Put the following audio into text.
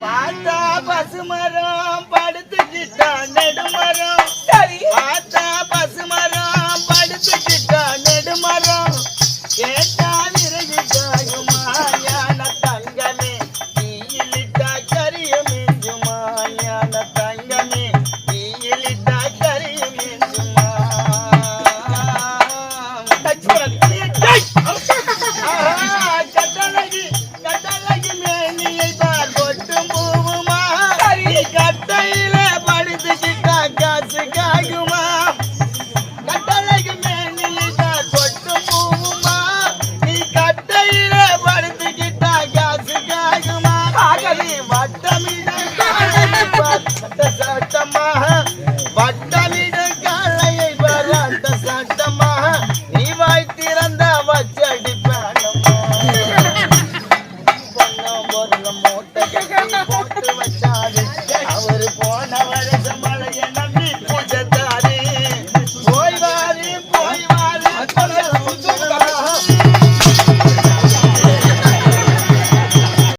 பார்த்தா பசுமரம் படுத்துக்கிட்டா நெடுமரம். சரி. பார்த்தா பசுமரம் படுத்துக்கிட்டா நெடுமரம். கேட்டா விறகு ஞான தங்கமே. தீயிலிட்டா கரியும் மிஞ்சுமா ஞான தங்கமே. தீயிலிட்டா கரியும் என்றுமா